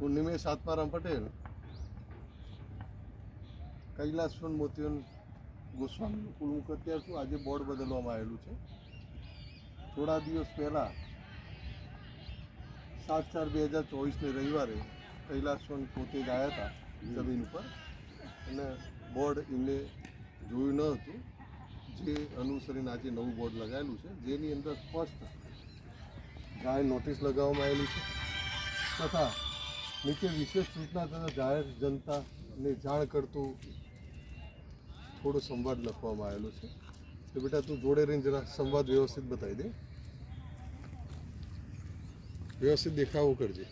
હું નિમેશ આત્મારામ પટેલ, કૈલાસવન મોતીવન ગોસ્વામીનું કુલમુખ અત્યાર છું. આજે બોર્ડ બદલવામાં આવેલું છે. થોડા દિવસ પહેલાં સાત ચાર બે હજાર ચોવીસને રવિવારે કૈલાસવન પોતે જ આવ્યા હતા જમીન ઉપર. અને બોર્ડ એમને જોયું ન હતું. જે અનુસરીને આજે નવું બોર્ડ લગાવેલું છે. જેની અંદર સ્પષ્ટ ગાય નોટિસ લગાવવામાં આવેલી છે. તથા નીચે વિશેષ સૂચના તથા જાહેર જનતાને જાણ કરતું થોડો સંવાદ લખવામાં આવેલો છે. તો બેટા, તું જોડે રહીને જરા સંવાદ વ્યવસ્થિત બતાવી દે. વ્યવસ્થિત દેખાવો કરજે.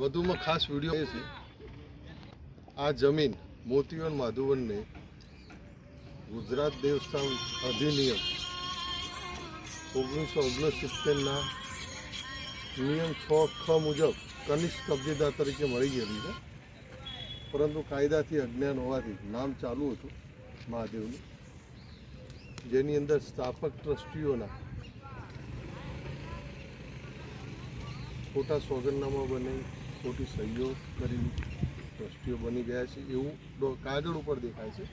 વધુમાં ખાસ વીડિયો એ છે. આ જમીન મોતીવન માધુવનને ગુજરાત દેવસ્થાન અધિનિયમ ઓગણીસો ઓગણસિત્તેરના નિયમ છ ખ મુજબ કનિષ્ઠ કબજેદાર તરીકે મળી ગયેલી છે. પરંતુ કાયદાથી અજ્ઞાન હોવાથી નામ ચાલુ હતું મહાદેવનું. જેની અંદર સ્થાપક ટ્રસ્ટીઓના ખોટા સોગંદનામા બની ખોટી સહીઓ કરી ટ્રસ્ટીઓ બની ગયા છે. એવું કાગળ ઉપર દેખાય છે.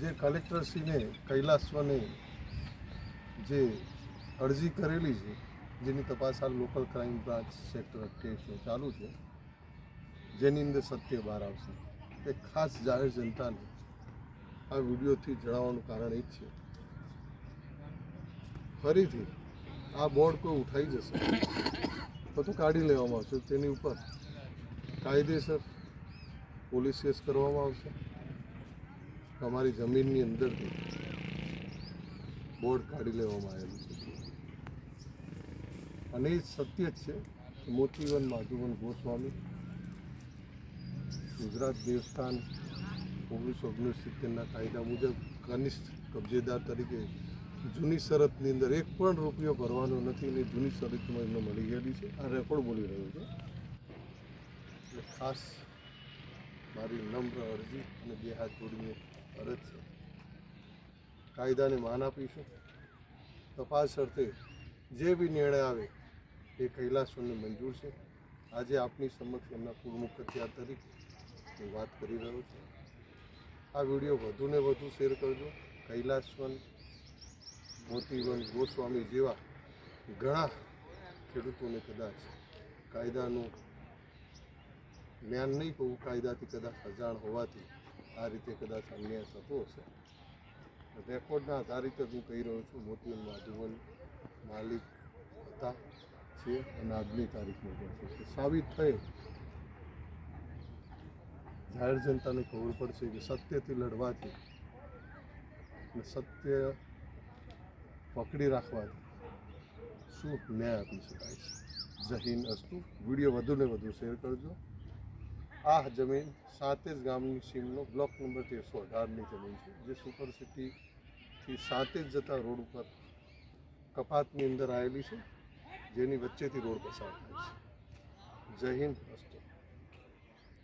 જે કલેક્ટરશ્રીને, કૈલાસવાને જે અરજી કરેલી છે, જેની તપાસ હાલ લોકલ ક્રાઇમ બ્રાન્ચ સેક્ટર અઠ્યાવીસમાં ચાલુ છે, જેની અંદર સત્ય બહાર આવશે. એ ખાસ જાહેર જનતાને આ વિડીયોથી જણાવવાનું કારણ એ જ છે. ફરીથી આ બોર્ડ કોઈ ઉઠાઈ જશે તો તો કાઢી લેવામાં આવશે તેની ઉપર. કાયદેસર પોલીસ કેસ કરવામાં આવશે? તમારી જમીનની અંદરથી બોર્ડ કાઢી લેવામાં આવેલું છે. અને એ સત્ય જ છે મોતીવન માધુવન ગોસ્વામી ગુજરાત દેવસ્થાન ઓગણીસો ઓગણસિત્તેરના કાયદા મુજબ કનિષ્ઠ કબજેદાર તરીકે જૂની શરતની અંદર એક પણ રૂપિયો ભરવાનો નથી અને જૂની શરતમાં એમને મળી ગયેલી છે. આ રેકોર્ડ બોલી રહ્યો છે. એટલે ખાસ મારી નમ્ર અરજી અને બે હાથ જોડીને અરજ છે કાયદાને માન આપીશું તપાસ અર્થે જે બી નિર્ણય આવે એ કૈલાસોને મંજૂર છે આજે આપની સમક્ષ એમના પૂર્વ મુખત્યાર તરીકે હું વાત કરી રહ્યો છું આ વીડિયો વધુને વધુ શેર કરજો કૈલાસવન મોતીવન ગોસ્વામી જેવા ઘણા ખેડૂતોને કદાચ કાયદાનું જ્ઞાન નહીં હોવું કાયદાથી કદાચ અજાણ હોવાથી આ રીતે કદાચ અન્યાય થતો હશે. રેકોર્ડના આધારિત જ હું કહી રહ્યો છું મોતીવન માધુવન માલિક હતા, છે અને આજની તારીખમાં પણ છે. સાબિત થઈ જાહેર જનતાને ખબર પડશે કે સત્યથી લડવાથી અને સત્ય પકડી રાખવાથી શું ન્યાય આપી શકાય છે. જહીન અસ્તુ. વીડિયો વધુને વધુ શેર કરજો. આ જમીન સાતેજ ગામની સીમનો બ્લોક નંબર તેરસો અઢારની જમીન છે, જે સુપર સિટીથી સાતેજ જતા રોડ ઉપર કપાતની અંદર આવેલી છે, જેની વચ્ચેથી રોડ પસાર થાય છે. જય હિન્દ